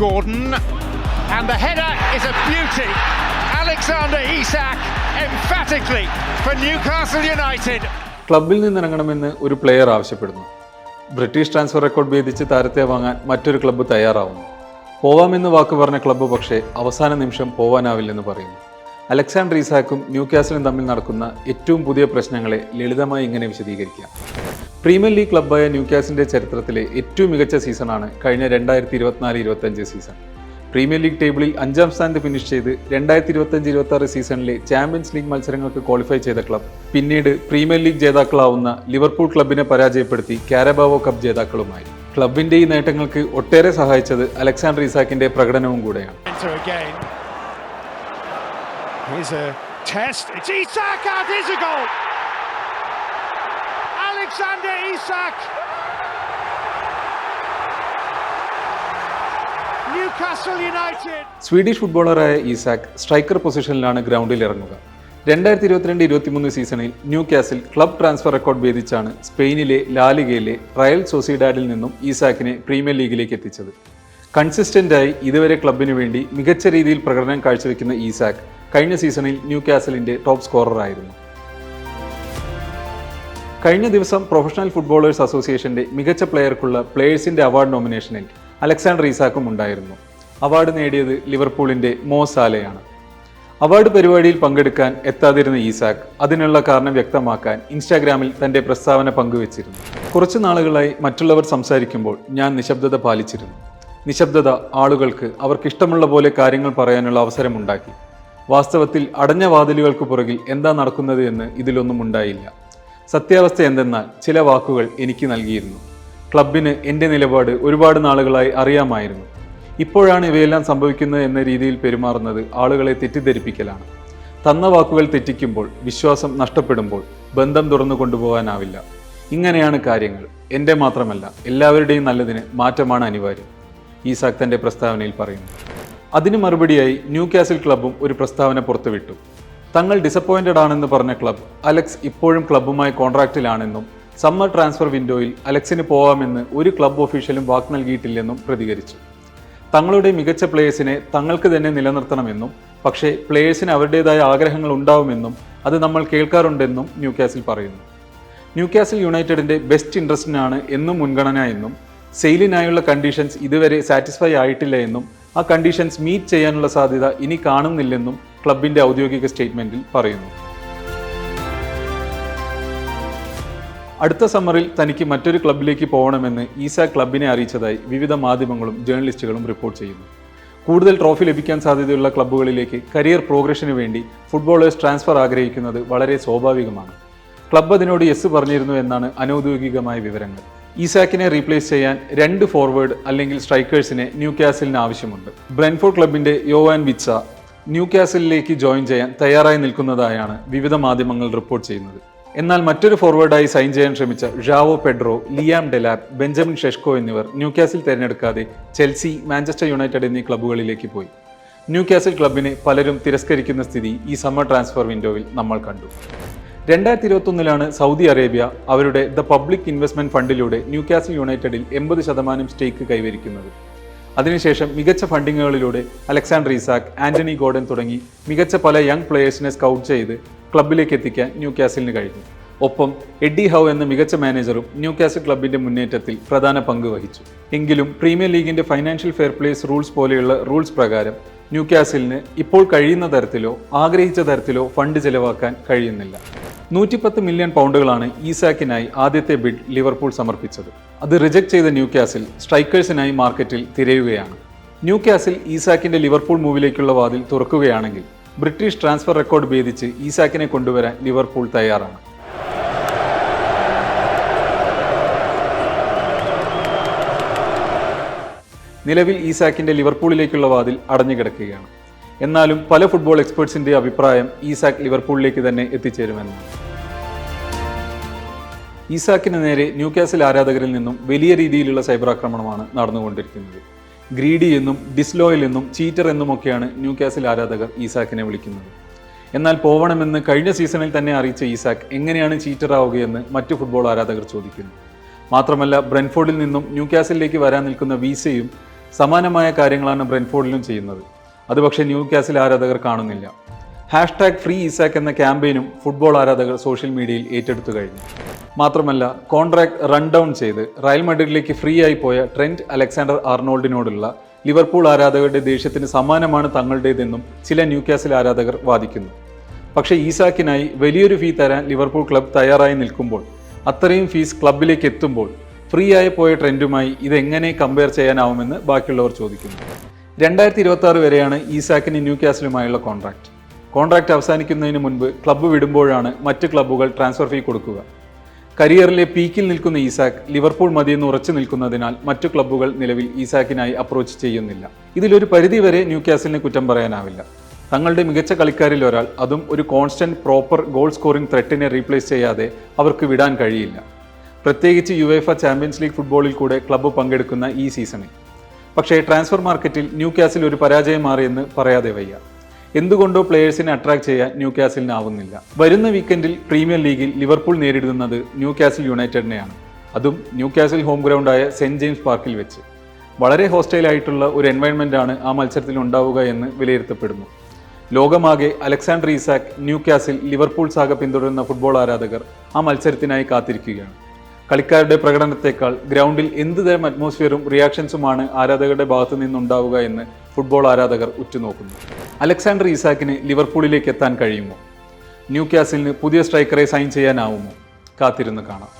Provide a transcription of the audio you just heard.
Gordon, and the header is a beauty. Alexander Isak emphatically for Newcastle United. ക്ലബിൽ നിന്നിറങ്ങണമെന്ന് ഒരു player ആവശ്യപ്പെടുന്നു British transfer record ഭേദിച്ച് താരത്തെ വാങ്ങാൻ മറ്റൊരു ക്ലബ്ബ് തയ്യാറാവുന്നു പോവാമെന്ന് വാക്ക് പറഞ്ഞ ക്ലബ്ബ് പക്ഷേ അവസാന നിമിഷം പോവാനാവില്ലെന്ന് പറയുന്നു അലക്സാണ്ടർ ഈസാക്കും ന്യൂ കാസലും തമ്മിൽ നടക്കുന്ന ഏറ്റവും പുതിയ പ്രശ്നങ്ങളെ ലളിതമായി ഇങ്ങനെ വിശദീകരിക്കാം. പ്രീമിയർ ലീഗ് ക്ലബ്ബായ ന്യൂ കാസിന്റെ ചരിത്രത്തിലെ ഏറ്റവും മികച്ച സീസണാണ് കഴിഞ്ഞ രണ്ടായിരത്തി ഇരുപത്തിനാല് ഇരുപത്തഞ്ച് സീസൺ. പ്രീമിയർ ലീഗ് ടേബിളിൽ അഞ്ചാം സ്ഥാനത്ത് ഫിനിഷ് ചെയ്ത് രണ്ടായിരത്തി ഇരുപത്തഞ്ച് ഇരുപത്തി ആറ് സീസണിലെ ചാമ്പ്യൻസ് ലീഗ് മത്സരങ്ങൾക്ക് ക്വാളിഫൈ ചെയ്ത ക്ലബ് പിന്നീട് പ്രീമിയർ ലീഗ് ജേതാക്കളാവുന്ന ലിവർപൂൾ ക്ലബിനെ പരാജയപ്പെടുത്തി കാരബാവോ കപ്പ് ജേതാക്കളുമായി. ക്ലബിന്റെ ഈ നേട്ടങ്ങൾക്ക് ഒട്ടേറെ സഹായിച്ചത് അലക്സാണ്ടർ ഇസാക്കിന്റെ പ്രകടനവും കൂടെയാണ്. Here's a test. It's Isak and here's a goal. Alexander Isak. Swedish ഫുട്ബോളറായ Isak striker പൊസിഷനിലാണ് ഗ്രൗണ്ടിൽ ഇറങ്ങുക രണ്ടായിരത്തി ഇരുപത്തിരണ്ട് ഇരുപത്തിമൂന്ന് സീസണിൽ Newcastle club transfer record ഭേദിച്ചാണ് സ്പെയിനിലെ ലാലിഗയിലെ റയൽ സൊസൈഡാഡിൽ നിന്നും ഈസാക്കിനെ പ്രീമിയർ ലീഗിലേക്ക് എത്തിച്ചത് കൺസിസ്റ്റന്റായി ഇതുവരെ ക്ലബിനു വേണ്ടി മികച്ച രീതിയിൽ പ്രകടനം കാഴ്ചവെക്കുന്ന ഈസാക്ക് കഴിഞ്ഞ സീസണിൽ ന്യൂ കാസലിന്റെ ടോപ്പ് സ്കോററായിരുന്നു. കഴിഞ്ഞ ദിവസം പ്രൊഫഷണൽ ഫുട്ബോളേഴ്സ് അസോസിയേഷന്റെ മികച്ച പ്ലെയർക്കുള്ള പ്ലേയേഴ്സിന്റെ അവാർഡ് നോമിനേഷനിൽ അലക്സാണ്ടർ ഈസാക്കും ഉണ്ടായിരുന്നു. അവാർഡ് നേടിയത് ലിവർപൂളിന്റെ മോ സാലയാണ്. അവാർഡ് പരിപാടിയിൽ പങ്കെടുക്കാൻ എത്താതിരുന്ന ഈസാക്ക് അതിനുള്ള കാരണം വ്യക്തമാക്കാൻ ഇൻസ്റ്റാഗ്രാമിൽ തന്റെ പ്രസ്താവന പങ്കുവച്ചിരുന്നു. കുറച്ച് നാളുകളായി മറ്റുള്ളവർ സംസാരിക്കുമ്പോൾ ഞാൻ നിശബ്ദത പാലിച്ചിരുന്നു. നിശബ്ദത ആളുകൾക്ക് അവർക്കിഷ്ടമുള്ള പോലെ കാര്യങ്ങൾ പറയാനുള്ള അവസരമുണ്ടാക്കി. വാസ്തവത്തിൽ അടഞ്ഞ വാതിലുകൾക്ക് പുറകിൽ എന്താ നടക്കുന്നത് എന്ന് ഇതിലൊന്നും ഉണ്ടായില്ല. സത്യാവസ്ഥ എന്തെന്നാൽ ചില വാക്കുകൾ എനിക്ക് നൽകിയിരുന്നു. ക്ലബിന് എന്റെ നിലപാട് ഒരുപാട് നാളുകളായി അറിയാമായിരുന്നു. ഇപ്പോഴാണ് ഇവയെല്ലാം സംഭവിക്കുന്നത് എന്ന രീതിയിൽ പെരുമാറുന്നത് ആളുകളെ തെറ്റിദ്ധരിപ്പിക്കലാണ്. തന്ന വാക്കുകൾ തെറ്റിക്കുമ്പോൾ വിശ്വാസം നഷ്ടപ്പെടുമ്പോൾ ബന്ധം തുറന്നു കൊണ്ടുപോകാനാവില്ല. ഇങ്ങനെയാണ് കാര്യങ്ങൾ. എന്റെ മാത്രമല്ല എല്ലാവരുടെയും നല്ലതിന് മാറ്റമാണ് അനിവാര്യം. ഈസാക്ക് തന്റെ പ്രസ്താവനയിൽ പറയുന്നു. അതിന് മറുപടിയായി ന്യൂ കാസിൽ ക്ലബും ഒരു പ്രസ്താവന പുറത്തുവിട്ടു. തങ്ങൾ ഡിസപ്പോയിന്റഡ് ആണെന്ന് പറഞ്ഞ ക്ലബ് അലക്സ് ഇപ്പോഴും ക്ലബ്ബുമായി കോൺട്രാക്റ്റിലാണെന്നും സമ്മർ ട്രാൻസ്ഫർ വിൻഡോയിൽ അലക്സിന് പോവാമെന്ന് ഒരു ക്ലബ് ഒഫീഷ്യലും വാക്ക് നൽകിയിട്ടില്ലെന്നും പ്രതികരിച്ചു. തങ്ങളുടെ മികച്ച പ്ലേയേഴ്സിനെ തങ്ങൾക്ക് തന്നെ നിലനിർത്തണമെന്നും പക്ഷേ പ്ലേയേഴ്സിന് അവരുടേതായ ആഗ്രഹങ്ങൾ ഉണ്ടാവുമെന്നും അത് നമ്മൾ കേൾക്കാറുണ്ടെന്നും ന്യൂ കാസിൽ പറയുന്നു. ന്യൂ കാസിൽ യുണൈറ്റഡിന്റെ ബെസ്റ്റ് ഇൻട്രസ്റ്റിനാണ് എന്നും മുൻഗണന എന്നും സെയിലിനായുള്ള കണ്ടീഷൻസ് ഇതുവരെ സാറ്റിസ്ഫൈ ആയിട്ടില്ല എന്നും ആ കണ്ടീഷൻസ് മീറ്റ് ചെയ്യാനുള്ള സാധ്യത ഇനി കാണുന്നില്ലെന്നും ക്ലബിന്റെ ഔദ്യോഗിക സ്റ്റേറ്റ്മെന്റിൽ പറയുന്നു. അടുത്ത സമ്മറിൽ തനിക്ക് മറ്റൊരു ക്ലബിലേക്ക് പോകണമെന്ന് ഈസ ക്ലബിനെ അറിയിച്ചതായി വിവിധ മാധ്യമങ്ങളും ജേർണലിസ്റ്റുകളും റിപ്പോർട്ട് ചെയ്യുന്നു. കൂടുതൽ ട്രോഫി ലഭിക്കാൻ സാധ്യതയുള്ള ക്ലബ്ബുകളിലേക്ക് കരിയർ പ്രോഗ്രഷന് വേണ്ടി ഫുട്ബോളേഴ്സ് ട്രാൻസ്ഫർ ആഗ്രഹിക്കുന്നത് വളരെ സ്വാഭാവികമാണ്. ക്ലബ്ബ് അതിനോട് യെസ് പറഞ്ഞിരുന്നു എന്നാണ് അനൗദ്യോഗികമായ വിവരങ്ങൾ. ഈസാക്കിനെ റീപ്ലേസ് ചെയ്യാൻ രണ്ട് ഫോർവേഡ് അല്ലെങ്കിൽ സ്ട്രൈക്കേഴ്സിനെ ന്യൂ കാസലിന് ആവശ്യമുണ്ട്. ബ്രെൻഫോർഡ് ക്ലബിന്റെ യോവാൻ വിച്ച ന്യൂ കാസലിലേക്ക് ജോയിൻ ചെയ്യാൻ തയ്യാറായി നിൽക്കുന്നതായാണ് വിവിധ മാധ്യമങ്ങൾ റിപ്പോർട്ട് ചെയ്യുന്നത്. എന്നാൽ മറ്റൊരു ഫോർവേഡായി സൈൻ ചെയ്യാൻ ശ്രമിച്ച Joao Pedro Liam Delap Benjamin Sesko എന്നിവർ ന്യൂ കാസിൽ തിരഞ്ഞെടുക്കാതെ ചെൽസി മാഞ്ചസ്റ്റർ യുണൈറ്റഡ് എന്നീ ക്ലബ്ബുകളിലേക്ക് പോയി. ന്യൂ കാസിൽ ക്ലബിനെ പലരും തിരസ്കരിക്കുന്ന സ്ഥിതി ഈ സമ്മർ ട്രാൻസ്ഫർ വിൻഡോയിൽ നമ്മൾ കണ്ടു. രണ്ടായിരത്തി ഇരുപത്തൊന്നിലാണ് സൗദി അറേബ്യ അവരുടെ ദ പബ്ലിക് ഇൻവെസ്റ്റ്മെന്റ് ഫണ്ടിലൂടെ ന്യൂ കാസിൽ യുണൈറ്റഡിൽ എൺപത് ശതമാനം സ്റ്റേക്ക് കൈവരിക്കുന്നത്. അതിനുശേഷം മികച്ച ഫണ്ടിങ്ങുകളിലൂടെ അലക്സാണ്ടർ ഇസാക്ക് ആന്റണി ഗോർഡൻ തുടങ്ങി മികച്ച പല യങ് പ്ലേയേഴ്സിനെ സ്കൗട്ട് ചെയ്ത് ക്ലബിലേക്ക് എത്തിക്കാൻ ന്യൂ കാസിലിന് കഴിഞ്ഞു. ഒപ്പം എഡി ഹൗ എന്ന മികച്ച മാനേജറും ന്യൂ കാസിൽ ക്ലബിന്റെ മുന്നേറ്റത്തിൽ പ്രധാന പങ്ക് വഹിച്ചു. എങ്കിലും പ്രീമിയർ ലീഗിന്റെ ഫൈനാൻഷ്യൽ ഫെയർ പ്ലേസ് റൂൾസ് പോലെയുള്ള റൂൾസ് പ്രകാരം ന്യൂ കാസിലിന് ഇപ്പോൾ കഴിയുന്ന തരത്തിലോ ആഗ്രഹിച്ച തരത്തിലോ ഫണ്ട് ചെലവാക്കാൻ കഴിയുന്നില്ല. നൂറ്റിപ്പത്ത് മില്യൺ പൗണ്ടുകളാണ് ഈസാക്കിനായി ആദ്യത്തെ ബിഡ് ലിവർപൂൾ സമർപ്പിച്ചത്. അത് റിജക്ട് ചെയ്ത ന്യൂ ക്യാസിൽ സ്ട്രൈക്കേഴ്സിനായി മാർക്കറ്റിൽ തിരയുകയാണ്. ന്യൂ ക്യാസിൽ ഈസാക്കിന്റെ ലിവർപൂൾ മൂവിലേക്കുള്ള വാതിൽ തുറക്കുകയാണെങ്കിൽ ബ്രിട്ടീഷ് ട്രാൻസ്ഫർ റെക്കോർഡ് ഭേദിച്ച് ഈസാക്കിനെ കൊണ്ടുവരാൻ ലിവർപൂൾ തയ്യാറാണ്. നിലവിൽ ഈസാക്കിന്റെ ലിവർപൂളിലേക്കുള്ള വാതിൽ അടഞ്ഞു കിടക്കുകയാണ് എന്നാലും പല ഫുട്ബോൾ എക്സ്പേർട്സിന്റെ അഭിപ്രായം ഈസാക്ക് ലിവർപൂളിലേക്ക് തന്നെ എത്തിച്ചേരുമെന്നാണ് ഈസാക്കിന് നേരെ ന്യൂ കാസിൽ ആരാധകരിൽ നിന്നും വലിയ രീതിയിലുള്ള സൈബർ ആക്രമണമാണ് നടന്നുകൊണ്ടിരിക്കുന്നത്. ഗ്രീഡി എന്നും ഡിസ്ലോയൽ എന്നും ചീറ്റർ എന്നുമൊക്കെയാണ് ന്യൂകാസിൽ ആരാധകർ ഈസാക്കിനെ വിളിക്കുന്നത്. എന്നാൽ പോവണമെന്ന് കഴിഞ്ഞ സീസണിൽ തന്നെ അറിയിച്ച ഈസാക്ക് എങ്ങനെയാണ് ചീറ്റർ ആവുകയെന്ന് മറ്റു ഫുട്ബോൾ ആരാധകർ ചോദിക്കുന്നു. മാത്രമല്ല ബ്രെൻഫോർഡിൽ നിന്നും ന്യൂ കാസിലേക്ക് വരാൻ നിൽക്കുന്ന വീസയും സമാനമായ കാര്യങ്ങളാണ് ബ്രെൻഫോർഡിലും ചെയ്യുന്നത്. അത് പക്ഷേ ന്യൂ കാസിൽ ആരാധകർ കാണുന്നില്ല. ഹാഷ്ടാഗ് ഫ്രീ ഇസാക്ക് എന്ന ക്യാമ്പയിനും ഫുട്ബോൾ ആരാധകർ സോഷ്യൽ മീഡിയയിൽ ഏറ്റെടുത്തു കഴിഞ്ഞു. മാത്രമല്ല കോൺട്രാക്ട് റൺ ഡൗൺ ചെയ്ത് റയൽ മഡ്രിഡിലേക്ക് ഫ്രീ ആയി പോയ ട്രെന്റ് അലക്സാണ്ടർ ആർണോൾഡിനോടുള്ള ലിവർപൂൾ ആരാധകരുടെ ദേഷ്യത്തിന് സമാനമാണ് തങ്ങളുടേതെന്നും ചില ന്യൂ കാസിൽ ആരാധകർ വാദിക്കുന്നു. പക്ഷേ ഈസാക്കിനായി വലിയൊരു ഫീ തരാൻ ലിവർപൂൾ ക്ലബ് തയ്യാറായി നിൽക്കുമ്പോൾ അത്രയും ഫീസ് ക്ലബിലേക്ക് എത്തുമ്പോൾ ഫ്രീ ആയി പോയ ട്രെൻഡുമായി ഇതെങ്ങനെ കമ്പയർ ചെയ്യാനാവുമെന്ന് ബാക്കിയുള്ളവർ ചോദിക്കുന്നു. രണ്ടായിരത്തി ഇരുപത്തി ആറ് വരെയാണ് ഈസാക്കിന് ന്യൂ കാസിലുമായുള്ള കോൺട്രാക്ട്. കോൺട്രാക്ട് അവസാനിക്കുന്നതിന് മുൻപ് ക്ലബ്ബ് വിടുമ്പോഴാണ് മറ്റ് ക്ലബ്ബുകൾ ട്രാൻസ്ഫർ ഫീ കൊടുക്കുക. കരിയറിലെ പീക്കിൽ നിൽക്കുന്ന ഈസാക്ക് ലിവർപൂൾ മതിയെന്ന് ഉറച്ചു നിൽക്കുന്നതിനാൽ മറ്റു ക്ലബ്ബുകൾ നിലവിൽ ഈസാക്കിനായി അപ്രോച്ച് ചെയ്യുന്നില്ല. ഇതിലൊരു പരിധിവരെ ന്യൂ കാസിലിന് കുറ്റം പറയാനാവില്ല. തങ്ങളുടെ മികച്ച കളിക്കാരിൽ ഒരാൾ അതും ഒരു കോൺസ്റ്റന്റ് പ്രോപ്പർ ഗോൾ സ്കോറിംഗ് ത്രെട്ടിനെ റീപ്ലേസ് ചെയ്യാതെ അവർക്ക് വിടാൻ കഴിയില്ല. പ്രത്യേകിച്ച് യുവേഫ ചാമ്പ്യൻസ് ലീഗ് ഫുട്ബോളിൽ കൂടെ ക്ലബ്ബ് പങ്കെടുക്കുന്ന ഈ സീസണിൽ. പക്ഷേ ട്രാൻസ്ഫർ മാർക്കറ്റിൽ ന്യൂ കാസിൽ ഒരു പരാജയം മാറിയെന്ന് പറയാതെ വയ്യ. എന്തുകൊണ്ടോ പ്ലേയേഴ്സിനെ അട്രാക്ട് ചെയ്യാൻ ന്യൂ കാസിലിനാവുന്നില്ല വരുന്ന വീക്കെൻഡിൽ പ്രീമിയർ ലീഗിൽ ലിവർപൂൾ നേരിടുന്നത് ന്യൂ കാസിൽ യുണൈറ്റഡിനെയാണ് അതും ന്യൂ കാസിൽ ഹോം ഗ്രൗണ്ടായ സെന്റ് ജെയിംസ് പാർക്കിൽ വെച്ച്. വളരെ ഹോസ്റ്റൈൽ ആയിട്ടുള്ള ഒരു എൻവയൺമെന്റ് ആണ് ആ മത്സരത്തിൽ ഉണ്ടാവുക എന്ന് വിലയിരുത്തപ്പെടുന്നു. ലോകമാകെ Alexander Isak Newcastle Liverpool saga പിന്തുടരുന്ന ഫുട്ബോൾ ആരാധകർ ആ മത്സരത്തിനായി കാത്തിരിക്കുകയാണ്. കളിക്കാരുടെ പ്രകടനത്തെക്കാൾ ഗ്രൗണ്ടിൽ എന്ത് തരം അറ്റ്മോസ്ഫിയറും റിയാക്ഷൻസുമാണ് ആരാധകരുടെ ഭാഗത്തു നിന്നുണ്ടാവുക എന്ന് ഫുട്ബോൾ ആരാധകർ ഉറ്റുനോക്കുന്നു. അലക്സാണ്ടർ ഈസാക്കിന് ലിവർപൂളിലേക്ക് എത്താൻ കഴിയുമോ? ന്യൂ കാസിലിന് പുതിയ സ്ട്രൈക്കറെ സൈൻ ചെയ്യാനാവുമോ? കാത്തിരുന്ന് കാണാം.